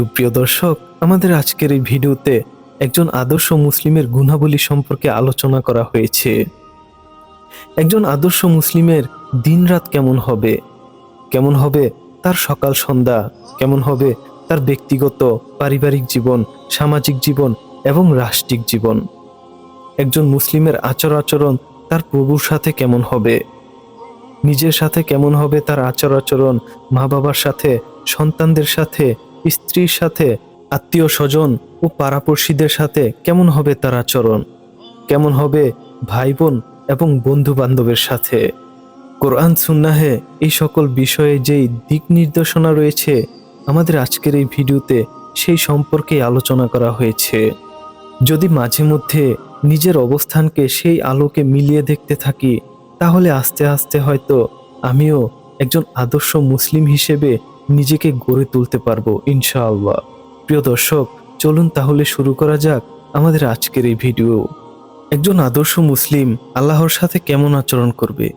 সুপ্রিয় দর্শক, আমাদের আজকের এই ভিডিওতে একজন আদর্শ মুসলিমের গুণাবলী সম্পর্কে আলোচনা করা হয়েছে। একজন আদর্শ মুসলিমের দিনরাত কেমন হবে? কেমন হবে তার সকাল সন্ধ্যা? কেমন হবে তার ব্যক্তিগত, পারিবারিক জীবন, সামাজিক জীবন এবং রাষ্ট্রিক জীবন? একজন মুসলিমের আচর আচরণ তার প্রভুর সাথে কেমন হবে? নিজের সাথে কেমন হবে তার আচার আচরণ মা বাবার সাথে, সন্তানদের সাথে স্ত্রীর সাথে আত্মীয় স্বজন ও পাড়াপড়শিদের সাথে কেমন হবে তার আচরণ? কেমন হবে ভাই বোন এবং বন্ধু বান্ধবের সাথে? কোরআন সুন্নাহে এই সকল বিষয়ে যেই দিক নির্দেশনা রয়েছে, আমাদের আজকের এই ভিডিওতে সেই সম্পর্কে আলোচনা করা হয়েছে। যদি মাঝে মধ্যে নিজের অবস্থানকে সেই আলোকে মিলিয়ে দেখতে থাকি, তাহলে আস্তে আস্তে হয়তো আমিও একজন আদর্শ মুসলিম হিসেবে নিজেকে গড়ে তুলতে পারব, ইনশাআল্লাহ। প্রিয় দর্শক, চলুন তাহলে শুরু করা যাক আমাদের আজকের এই ভিডিও। একজন আদর্শ মুসলিম আল্লাহর সাথে কেমন আচরণ করবে?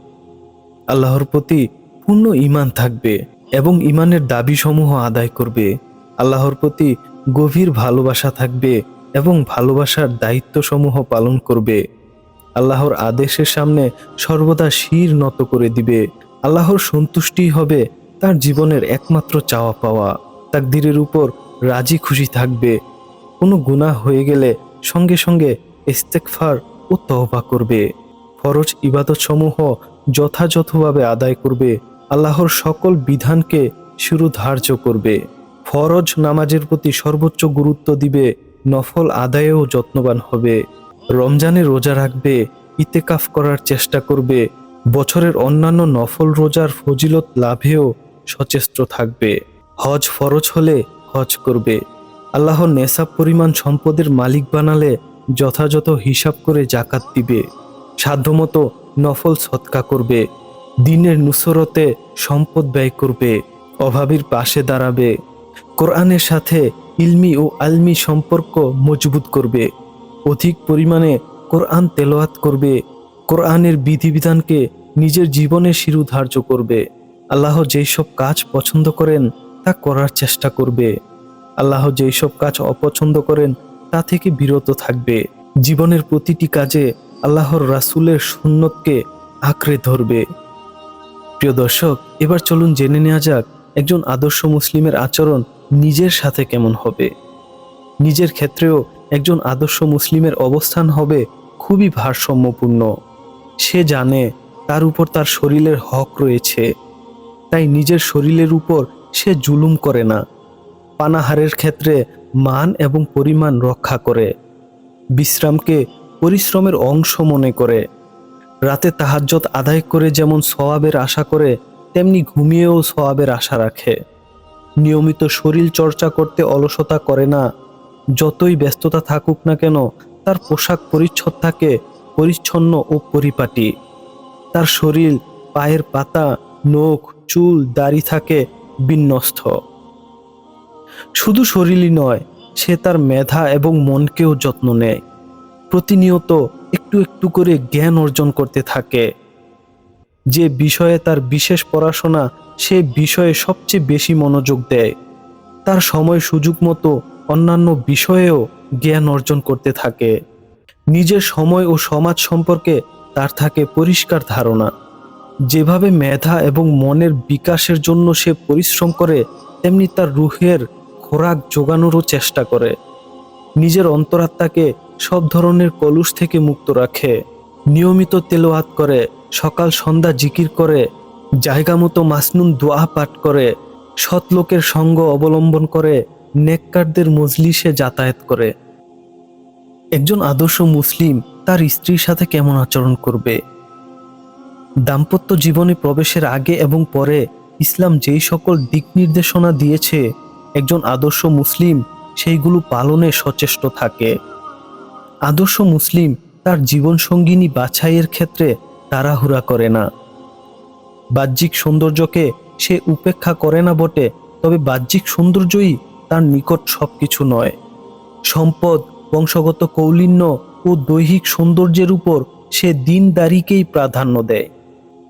আল্লাহর প্রতি পূর্ণ ঈমান থাকবে এবং ঈমানের দাবিসমূহ আদায় করবে। আল্লাহর প্রতি গভীর ভালোবাসা থাকবে এবং ভালোবাসার দায়িত্বসমূহ পালন করবে। আল্লাহর আদেশের সামনে সর্বদা শির নত করে দিবে। আল্লাহর সন্তুষ্টি হবে তার জীবনের একমাত্র চাওয়া পাওয়া। তাকদিরের উপর রাজি খুশি থাকবে। কোনো গুনাহ হয়ে গেলে সঙ্গে সঙ্গে ইস্তেকফার ও তহবা করবে। ফরজ ইবাদতসমূহ যথাযথভাবে আদায় করবে। আল্লাহর সকল বিধানকে শুরু ধার্য করবে। ফরজ নামাজের প্রতি সর্বোচ্চ গুরুত্ব দিবে। নফল আদায়েও যত্নবান হবে। রমজানে রোজা রাখবে, ইতেকাফ করার চেষ্টা করবে। বছরের অন্যান্য নফল রোজার ফজিলত লাভেও সচেষ্ট থাকবে। হজ ফরজ হলে হজ করবে। আল্লাহর নেশাব পরিমাণ সম্পদের মালিক বানালে যথাযথ হিসাব করে জাকাত দিবে। সাধ্যমতো নফল সৎকা করবে। দিনের নুসরতে সম্পদ ব্যয় করবে। অভাবীর পাশে দাঁড়াবে। কোরআনের সাথে ইলমি ও আলমি সম্পর্ক মজবুত করবে। অধিক পরিমাণে কোরআন তেলাওয়াত করবে। কোরআনের বিধিবিধানকে নিজের জীবনে শিরু ধার্য করবে। আল্লাহ যেই সব কাজ পছন্দ করেন, তা করার চেষ্টা করবে। আল্লাহ যেই সব কাজ অপছন্দ করেন, তা থেকে বিরত থাকবে। জীবনের প্রতিটি কাজে আল্লাহর রাসূলের সুন্নতকে আঁকড়ে ধরবে। প্রিয় দর্শক, এবার চলুন জেনে নেওয়া যাক, একজন আদর্শ মুসলিমের আচরণ নিজের সাথে কেমন হবে। নিজের ক্ষেত্রেও একজন আদর্শ মুসলিমের অবস্থান হবে খুবই ভারসাম্যপূর্ণ। সে জানে তার উপর তার শরীরের হক রয়েছে। তাই নিজের শরীরের উপর সে জুলুম করে না। পানাহারের ক্ষেত্রে মান এবং পরিমাণ রক্ষা করে। বিশ্রামকে পরিশ্রমের অংশ মনে করে। রাতে তাহাজ্জত আদায় করে যেমন সওয়াবের আশা করে, তেমনি ঘুমিয়েও সওয়াবের আশা রাখে। নিয়মিত শরীর চর্চা করতে অলসতা করে না। যতই ব্যস্ততা থাকুক না কেন, তার পোশাক পরিচ্ছদ থাকে, পরিচ্ছন্ন ও পরিপাটি। তার শরীর, পায়ের পাতা নখ, চুল, দাড়ি থাকে বিন্যস্ত। শুধু শরীরই নয়, সে তার মেধা এবং মনকেও যত্ন নেয়। প্রতিনিয়ত একটু একটু করে জ্ঞান অর্জন করতে থাকে। যে বিষয়ে তার বিশেষ পড়াশোনা, সে বিষয়ে সবচেয়ে বেশি মনোযোগ দেয়। তার সময় সুযোগ মতো অন্যান্য বিষয়েও জ্ঞান অর্জন করতে থাকে। নিজের সময় ও সমাজ সম্পর্কে তার থাকে পরিষ্কার ধারণা। যেভাবে মেধা এবং মনের বিকাশের জন্য সে পরিশ্রম করে, তেমনি তার রুহের খোরাক যোগানোরও চেষ্টা করে। নিজের অন্তরাত্মাকে সব ধরনের কলুষ থেকে মুক্ত রাখে। নিয়মিত তেলোয়াত করে, সকাল সন্ধ্যা জিকির করে, জায়গা মতো মাসনুন দোয়া পাঠ করে, সৎ লোকের সঙ্গ অবলম্বন করে, নেককারদের মজলিসে যাতায়াত করে। একজন আদর্শ মুসলিম তার স্ত্রীর সাথে কেমন আচরণ করবে? দাম্পত্য জীবনে প্রবেশের আগে এবং পরে ইসলাম যেই সকল দিক নির্দেশনা দিয়েছে, একজন আদর্শ মুসলিম সেইগুলো পালনে সচেষ্ট থাকে। আদর্শ মুসলিম তার জীবনসঙ্গিনী বাছাইয়ের ক্ষেত্রে তাড়াহুড়া করে না। বাহ্যিক সৌন্দর্যকে সে উপেক্ষা করে না বটে, তবে বাহ্যিক সৌন্দর্যই তার নিকট সবকিছু নয়। সম্পদ, বংশগত কৌলিন্য ও দৈহিক সৌন্দর্যের উপর সে দিনদারিকেই প্রাধান্য দেয়।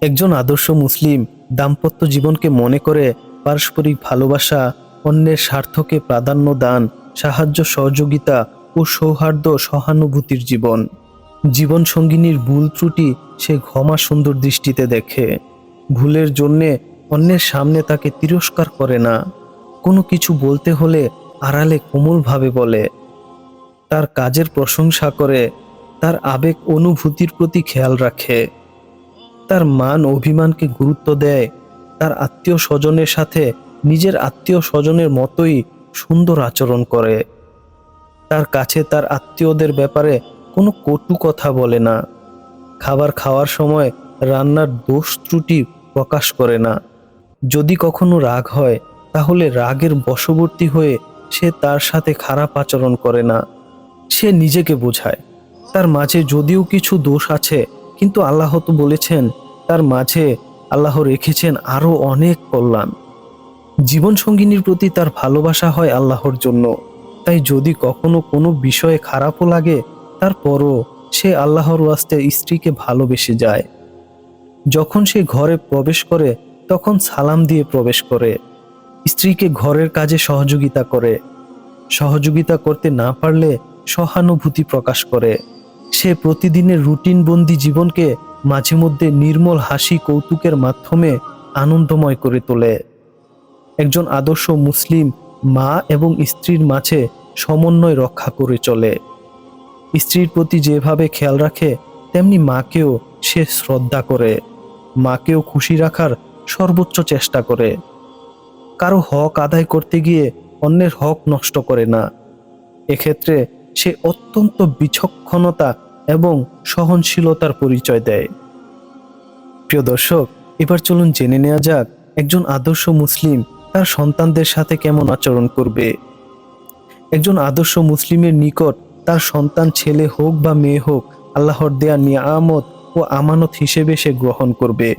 একজন আদর্শ মুসলিম দাম্পত্য জীবনকে মনে করে পারস্পরিক ভালোবাসা, অন্যের স্বার্থকে প্রাধান্য দান, সাহায্য সহযোগিতা ও সৌহার্দ্য সহানুভূতির জীবন। জীবন সঙ্গিনীর ভুল ত্রুটি সে ক্ষমা সুন্দর দৃষ্টিতে দেখে। ভুলের জন্যে অন্যের সামনে তাকে তিরস্কার করে না। কোনো কিছু বলতে হলে আড়ালে কোমলভাবে বলে। তার কাজের প্রশংসা করে, তার আবেগ অনুভূতির প্রতি খেয়াল রাখে। তার মান অভিমানকে গুরুত্ব দেয়। তার আত্মীয় স্বজনের সাথে নিজের আত্মীয় স্বজনের মতোই সুন্দর আচরণ করে। তার কাছে তার আত্মীয়দের ব্যাপারে কোনো কটু কথা বলে না। খাবার খাওয়ার সময় রান্নার দোষ ত্রুটি প্রকাশ করে না। যদি কখনো রাগ হয়, তাহলে রাগের বশবর্তী হয়ে সে তার সাথে খারাপ আচরণ করে না। সে নিজেকে বোঝায়। তার মাঝে যদিও কিছু দোষ আছে কিন্তু আল্লাহ তো বলেছেন, তার মাঝে আল্লাহ রেখেছেন আরও অনেক কল্যাণ। জীবন সঙ্গিনীর প্রতি তার ভালোবাসা হয় আল্লাহর জন্য। তাই যদি কখনো কোনো বিষয়ে খারাপও লাগে, তারপরও সে আল্লাহর ওয়াস্তে স্ত্রীকে ভালোবেসে যায়। যখন সে ঘরে প্রবেশ করে, তখন সালাম দিয়ে প্রবেশ করে। স্ত্রীকে ঘরের কাজে সহযোগিতা করে। সহযোগিতা করতে না পারলে সহানুভূতি প্রকাশ করে। সে প্রতিদিনের রুটিনবন্দি জীবনকে মাঝে মধ্যে নির্মল হাসি কৌতুকের মাধ্যমে আনন্দময় করে তোলে। একজন আদর্শ মুসলিম মা এবং স্ত্রীর মাঝে সমন্বয় রক্ষা করে চলে। স্ত্রীর প্রতি যেভাবে খেয়াল রাখে, তেমনি মাকেও সে শ্রদ্ধা করে। মাকেও খুশি রাখার সর্বোচ্চ চেষ্টা করে। কারও হক আদায় করতে গিয়ে অন্যের হক নষ্ট করে না। এক্ষেত্রে সে অত্যন্ত বিচক্ষণতা এবং সহনশীলতার পরিচয় দেয়। প্রিয় দর্শক, এবার চলুন জেনে নেওয়া যাক একজন আদর্শ মুসলিম তার সন্তানদের সাথে কেমন আচরণ করবে। একজন আদর্শ মুসলিমের নিকট তার সন্তান ছেলে হোক বা মেয়ে হোক, আল্লাহর দেয়া নিয়ামত ও আমানত হিসেবে সে গ্রহণ করবে।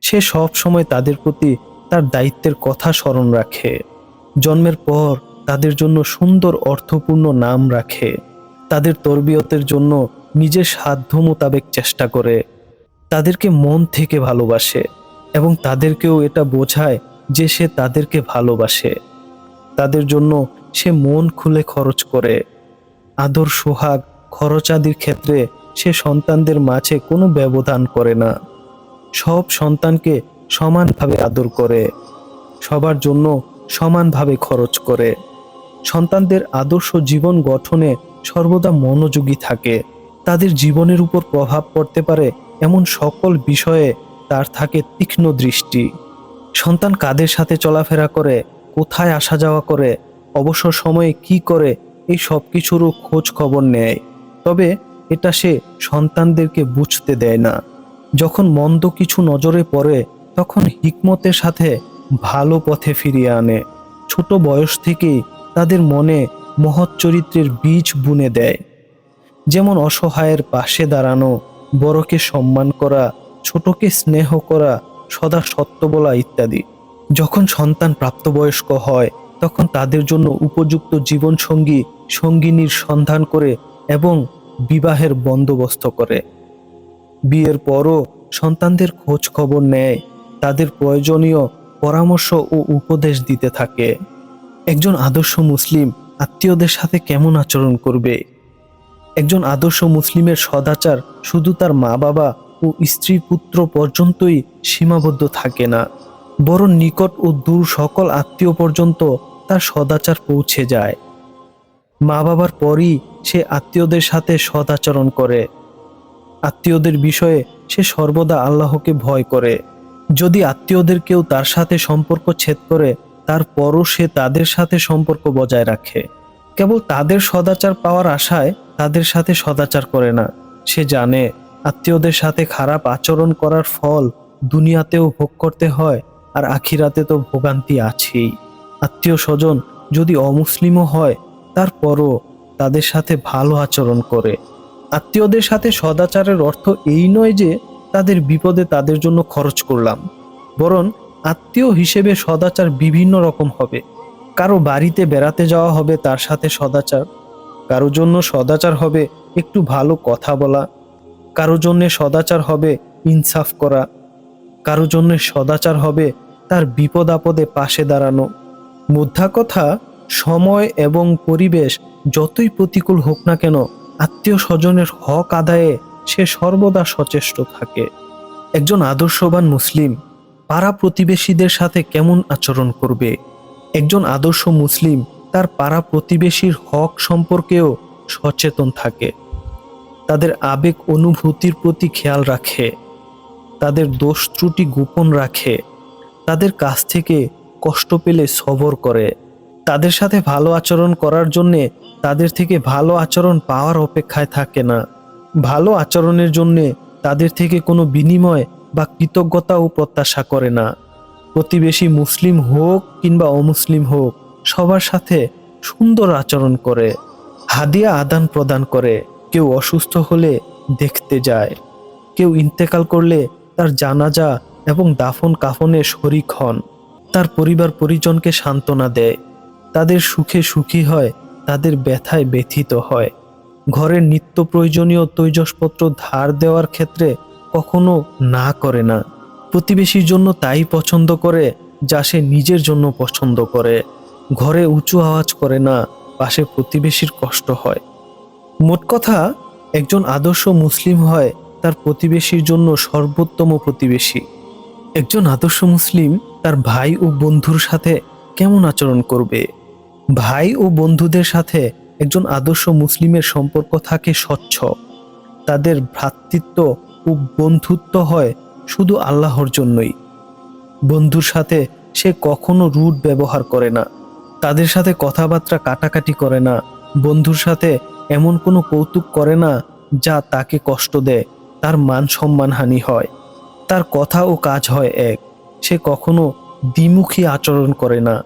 সে সব সময় তাদের প্রতি তার দায়িত্বের কথা স্মরণ রাখে। জন্মের পর তাদের জন্য সুন্দর অর্থপূর্ণ নাম রাখে। তাদের তরবিয়তের জন্য নিজের সাধ্য মোতাবেক চেষ্টা করে। তাদেরকে মন থেকে ভালোবাসে এবং তাদেরকেও এটা বোঝায় যে সে তাদেরকে ভালোবাসে। তাদের জন্য সে মন খুলে খরচ করে। আদর, সোহাগ, খরচাদির ক্ষেত্রে সে সন্তানদের মাঝে কোনো ব্যবধান করে না। সব সন্তানকে সমানভাবে আদর করে। সবার জন্য সমানভাবে খরচ করে। সন্তানদের আদর্শ জীবন গঠনে সর্বদা মনোযোগী থাকে। তাদের জীবনের উপর প্রভাব পড়তে পারে এমন সকল বিষয়ে তার থাকে তীক্ষ্ণ দৃষ্টি। সন্তান কাদের সাথে চলাফেরা করে, কোথায় আসা যাওয়া করে, অবসর সময়ে কি করে, এই সব কিছুরও খোঁজ খবর নেয়। তবে এটা সে সন্তানদেরকে বুঝতে দেয় না। যখন মন্দ কিছু নজরে পড়ে, তখন হিকমতের সাথে ভালো পথে ফিরিয়ে আনে। ছোট বয়স থেকেই তাদের মনে মহৎ চরিত্রের বীজ বুনে দেয়। যেমন অসহায়ের পাশে দাঁড়ানো, বড়কে সম্মান করা, ছোটকে স্নেহ করা, সদা সত্য বলা ইত্যাদি। যখন সন্তান প্রাপ্তবয়স্ক হয়, তখন তাদের জন্য উপযুক্ত জীবনসঙ্গী সঙ্গিনীর সন্ধান করে এবং বিবাহের বন্দোবস্ত করে। বিয়ের পরও সন্তানদের খোঁজ খবর নেয়, তাদের প্রয়োজনীয় পরামর্শ ও উপদেশ দিতে থাকে। একজন আদর্শ মুসলিম আত্মীয়দের সাথে কেমন আচরণ করবে? একজন আদর্শ মুসলিমের সদাচার শুধু তার মা বাবা ও স্ত্রী পুত্র পর্যন্তই সীমাবদ্ধ থাকে না, বরং নিকট ও দূর সকল আত্মীয় পর্যন্ত তার সদাচার পৌঁছে যায়। মা বাবার পরই সে আত্মীয়দের সাথে সদাচরণ করে। আত্মীয়দের বিষয়ে সে সর্বদা আল্লাহকে ভয় করে। যদি আত্মীয়দের কেউ তার সাথে সম্পর্ক ছেদ করে তারপরও সে তাদের সাথে সম্পর্ক বজায় রাখে। কেবল তাদের সদাচার পাওয়ার আশায় তাদের সাথে সদাচার করে না। সে জানে, আত্মীয়দের সাথে খারাপ আচরণ করার ফল দুনিয়াতেও ভোগ করতে হয় আর আখিরাতে তো ভোগান্তি আছেই। আত্মীয় স্বজন যদি অমুসলিমও হয়, তারপরও তাদের সাথে ভালো আচরণ করে। আত্মীয়দের সাথে সদাচারের অর্থ এই নয় যে তাদের বিপদে তাদের জন্য খরচ করলাম। বরং আত্মীয় হিসেবে সদাচার বিভিন্ন রকম হবে। কারও বাড়িতে বেড়াতে যাওয়া হবে, তার সাথে সদাচার। কারও জন্য সদাচার হবে, একটু ভালো কথা বলা। কারও জন্যে সদাচার হবে, ইনসাফ করা। কারও জন্য সদাচার হবে, তার বিপদ আপদে পাশে দাঁড়ানো। মুদ্রা কথা সময় এবং পরিবেশ যতই প্রতিকূল হোক না কেন আত্মীয় স্বজনের হক আদায়ে সে সর্বদা সচেষ্ট থাকে। একজন আদর্শবান মুসলিম পাড়া প্রতিবেশীদের সাথে কেমন আচরণ করবে? একজন আদর্শ মুসলিম তার পাড়া প্রতিবেশীর হক সম্পর্কেও সচেতন থাকে। তাদের আবেগ অনুভূতির প্রতি খেয়াল রাখে। তাদের দোষ ত্রুটি গোপন রাখে। তাদের কাছ থেকে কষ্ট পেলে সবর করে। তাদের সাথে ভালো আচরণ করার জন্যে তাদের থেকে ভালো আচরণ পাওয়ার অপেক্ষায় থাকে না। ভালো আচরণের জন্যে তাদের থেকে কোনো বিনিময় বা কৃতজ্ঞতাও প্রত্যাশা করে না। প্রতিবেশী মুসলিম হোক কিংবা অমুসলিম হোক, সবার সাথে সুন্দর আচরণ করে, হাদিয়া আদান প্রদান করে। কেউ অসুস্থ হলে দেখতে যায়, কেউ ইন্তেকাল করলে তার জানাজা এবং দাফন কাফনে শরিক হন। তার পরিবার পরিজনকে সান্ত্বনা দেয়। তাদের সুখে সুখী হয়, তাদের ব্যথায় ব্যথিত হয়। ঘরের নিত্য প্রয়োজনীয় তৈজসপত্র ধার দেওয়ার ক্ষেত্রে কখনো না করে না। প্রতিবেশীর জন্য তাই পছন্দ করে, যা সে নিজের জন্য পছন্দ করে। ঘরে উঁচু আওয়াজ করে না, পাশে প্রতিবেশীর কষ্ট হয়। মোট কথা, একজন আদর্শ মুসলিম হয়, তার প্রতিবেশীর জন্য সর্বোত্তম প্রতিবেশী। একজন আদর্শ মুসলিম তার ভাই ও বন্ধুর সাথে কেমন আচরণ করবে? ভাই ও বন্ধুদের সাথে একজন আদর্শ মুসলিমের সম্পর্ক থাকে স্বচ্ছ। তাদের ভ্রাতৃত্ব ও বন্ধুত্ব হয় শুধু আল্লাহর জন্যই। বন্ধুর সাথে সে কখনো রুট ব্যবহার করে না। তাদের সাথে কথাবার্তা কাটাকাটি করে না। বন্ধুর সাথে এমন কোনো কৌতুক করে না যা তাকে কষ্ট দেয়, তার মান সম্মান হানি হয়। তার কথা ও কাজ হয় এক। সে কখনো দ্বিমুখী আচরণ করে না।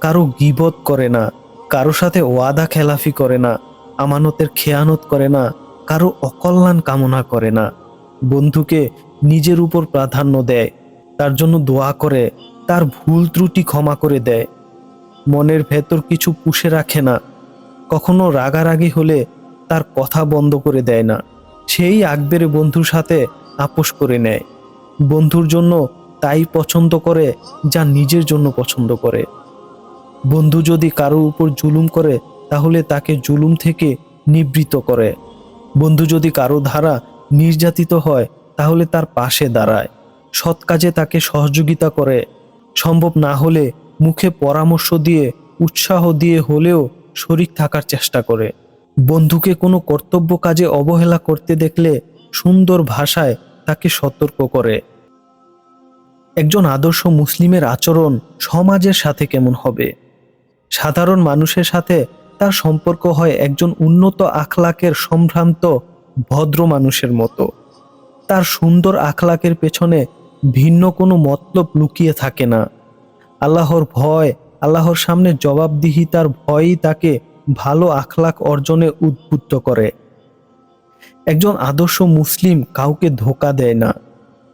কারও গিবত করে না। কারও সাথে ওয়াদা খেলাফি করে না। আমানতের খেয়ানত করে না। কারও অকল্যাণ কামনা করে না। বন্ধুকে নিজের উপর প্রাধান্য দেয়, তার জন্য দোয়া করে, তার ভুল ত্রুটি ক্ষমা করে দেয়। মনের ভেতর কিছু পুষে রাখে না, কখনো রাগারাগি হলে তার কথা বন্ধ করে দেয় না। সেই আকবেরে বন্ধুর সাথে আপোষ করে নেয়। বন্ধুর জন্য তাই পছন্দ করে যা নিজের জন্য পছন্দ করে। বন্ধু যদি কারও উপর জুলুম করে, তাহলে তাকে জুলুম থেকে নিবৃত করে। বন্ধু যদি কারও দ্বারা নির্যাতিত হয়, তাহলে তার পাশে দাঁড়ায়। সৎ কাজে তাকে সহযোগিতা করে। সম্ভব না হলে মুখে পরামর্শ দিয়ে, উৎসাহ দিয়ে হলেও শরিক থাকার চেষ্টা করে। বন্ধুকে কোনো কর্তব্য কাজে অবহেলা করতে দেখলে সুন্দর ভাষায় তাকে সতর্ক করে। একজন আদর্শ মুসলিমের আচরণ সমাজের সাথে কেমন হবে? সাধারণ মানুষের সাথে তার সম্পর্ক হয় একজন উন্নত আখলাকের সম্ভ্রান্ত ভদ্র মানুষের মতো। তার সুন্দর আখলাকের পেছনে ভিন্ন কোনো মতলব লুকিয়ে থাকে না। আল্লাহর ভয়, আল্লাহর সামনে জবাবদিহিতার ভয়ই তাকে ভালো আখলাক অর্জনে উদ্বুদ্ধ করে। একজন আদর্শ মুসলিম কাউকে ধোকা দেয় না।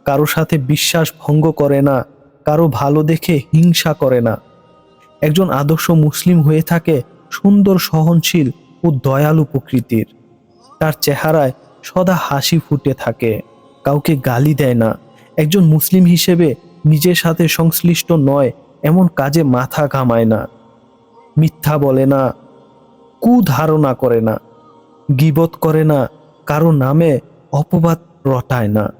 কারও সাথে বিশ্বাস ভঙ্গ করে না, কারও ভালো দেখে হিংসা করে না। একজন আদর্শ মুসলিম হয়ে থাকে সুন্দর, সহনশীল ও দয়ালু প্রকৃতির। তার চেহারায় সদা হাসি ফুটে থাকে। কাউকে গালি দেয় না। একজন মুসলিম হিসেবে নিজের সাথে সংশ্লিষ্ট নয়, এমন কাজে মাথা ঘামায় না। মিথ্যা বলে না, কুধারণা করে না, গিবত করে না, কারও নামে অপবাদ রটায় না।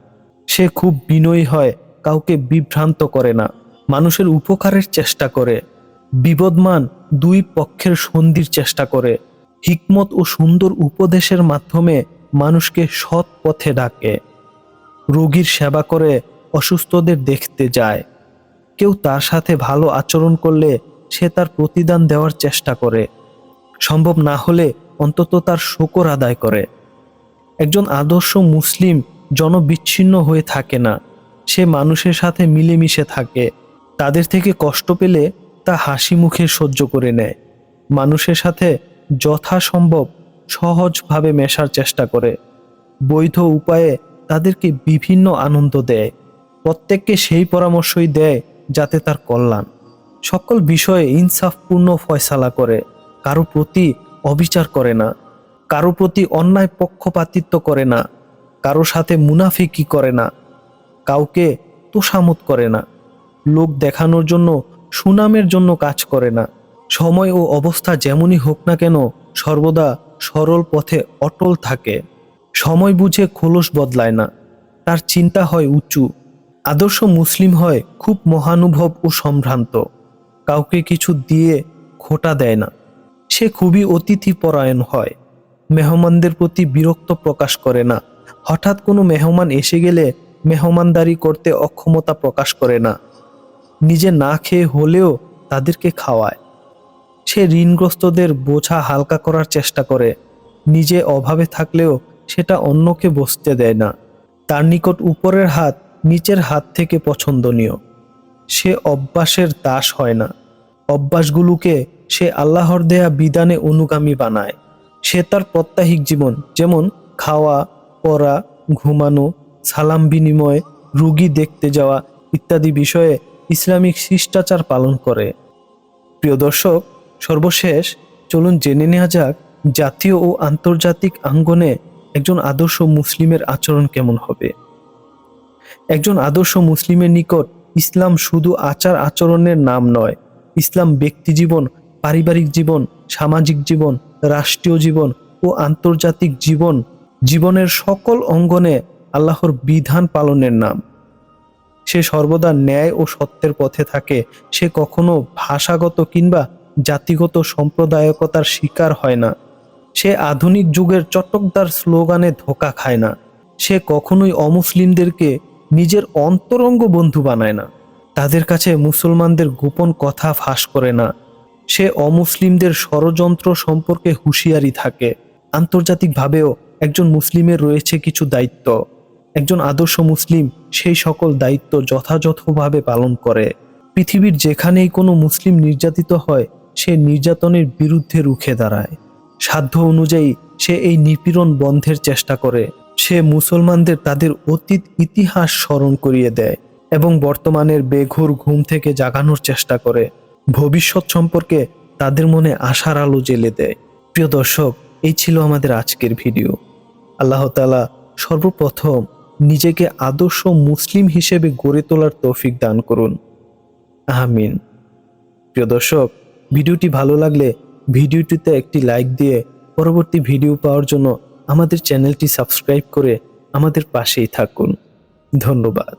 সে খুব বিনয়ী হয়, কাউকে বিভ্রান্ত করে না, মানুষের উপকারের চেষ্টা করে, বিবদমান দুই পক্ষের সন্ধির চেষ্টা করে। হিকমত ও সুন্দর উপদেশের মাধ্যমে মানুষকে সৎ পথে ডাকে। রোগীর সেবা করে অসুস্থদের দেখতে যায়। কেউ তার সাথে ভালো আচরণ করলে সে তার প্রতিদান দেওয়ার চেষ্টা করে। সম্ভব না হলে অন্তত তার শকর আদায় করে। একজন আদর্শ মুসলিম জনবিচ্ছিন্ন হয়ে থাকে না। সে মানুষের সাথে মিলেমিশে থাকে। তাদের থেকে কষ্ট পেলে তা হাসি মুখে সহ্য করে নেয়। মানুষের সাথে যথাসম্ভব সহজভাবে মেশার চেষ্টা করে। বৈধ উপায়ে তাদেরকে বিভিন্ন আনন্দ দেয়, প্রত্যেককে সেই পরামর্শই দেয় যাতে তার কল্যাণ। সকল বিষয়ে ইনসাফপূর্ণ ফয়সালা করে, কারও প্রতি অবিচার করে না, কারও প্রতি অন্যায় পক্ষপাতিত্ব করে না, কারও সাথে মুনাফিকি করে না, কাউকে তোষামত করে না, লোক দেখানোর জন্য, সুনামের জন্য কাজ করে না। সময় ও অবস্থা যেমনই হোক না কেন, সর্বদা সরল পথে অটল থাকে। সময় বুঝে খোলস বদলায় না। তার চিন্তা হয় উঁচু। আদর্শ মুসলিম হয় খুব মহানুভব ও সম্ভ্রান্ত। কাউকে কিছু দিয়ে খোটা দেয় না। সে খুবই অতিথি পরায়ণ হয়। মেহমানদের প্রতি বিরক্ত প্রকাশ করে না। হঠাৎ কোনো মেহমান এসে গেলে মেহমানদারি করতে অক্ষমতা প্রকাশ করে না। নিজে না খেয়ে হলেও তাদেরকে খাওয়ায়। সে ঋণগ্রস্তদের বোঝা হালকা করার চেষ্টা করে। নিজে অভাবে থাকলেও সেটা অন্যকে বসতে দেয় না। তার নিকট উপরের হাত নিচের হাত থেকে পছন্দনীয়। সে অভ্যাসের দাস হয় না। অভ্যাসগুলোকে সে আল্লাহর দেয়া বিধানে অনুগামী বানায়। সে তার প্রত্যাহিক জীবন, যেমন খাওয়া, পড়া, ঘুমানো, সালাম বিনিময়, রুগী দেখতে যাওয়া ইত্যাদি বিষয়ে ইসলামিক শিষ্টাচার পালন করে। প্রিয় দর্শক সর্বশেষ, চলুন জেনে নেওয়া যাক জাতীয় ও আন্তর্জাতিক আঙ্গনে একজন আদর্শ মুসলিমের আচরণ কেমন হবে। একজন আদর্শ মুসলিমের নিকট ইসলাম শুধু আচার আচরণের নাম নয়, ইসলাম ব্যক্তি জীবন, পারিবারিক জীবন, সামাজিক জীবন, রাষ্ট্রীয় জীবন ও আন্তর্জাতিক জীবন, জীবনের সকল অঙ্গনে আল্লাহর বিধান পালনের নাম। সে সর্বদা ন্যায় ও সত্যের পথে থাকে, সে কখনো ভাষাগত কিংবা জাতিগত সম্প্রদায়কতার শিকার হয় না। সে আধুনিক যুগের চটকদার স্লোগানে ধোকা খায় না। সে কখনোই অমুসলিমদেরকে নিজের অন্তরঙ্গ বন্ধু বানায় না। তাদের কাছে মুসলমানদের গোপন কথা ফাঁস করে না। সে অমুসলিমদের ষড়যন্ত্র সম্পর্কে হুঁশিয়ারি থাকে। আন্তর্জাতিকভাবেও একজন মুসলিমের রয়েছে কিছু দায়িত্ব। একজন আদর্শ মুসলিম সেই সকল দায়িত্ব যথাযথভাবে পালন করে। পৃথিবীর যেখানেই কোনো মুসলিম নির্যাতিত হয় সে নির্যাতনের বিরুদ্ধে রুখে দাঁড়ায়। সাধ্য অনুযায়ী সে এই নিপীড়ন বন্ধের চেষ্টা করে। সে মুসলমানদের তাদের অতীত ইতিহাস স্মরণ করিয়ে দেয় এবং বর্তমানের বেঘোর ঘুম থেকে জাগানোর চেষ্টা করে। ভবিষ্যৎ সম্পর্কে তাদের মনে আশার আলো জেলে দেয়। প্রিয় দর্শক, এই ছিল আমাদের আজকের ভিডিও। আল্লাহ তালা সর্বপ্রথম নিজেকে আদর্শ মুসলিম হিসেবে গড়ে তোলার তৌফিক দান করুন। আহমিন প্রিয় দর্শক ভিডিওটি ভালো লাগলে ভিডিওটিতে একটি লাইক দিয়ে পরবর্তী ভিডিও পাওয়ার জন্য আমাদের চ্যানেলটি সাবস্ক্রাইব করে আমাদের পাশেই থাকুন। ধন্যবাদ।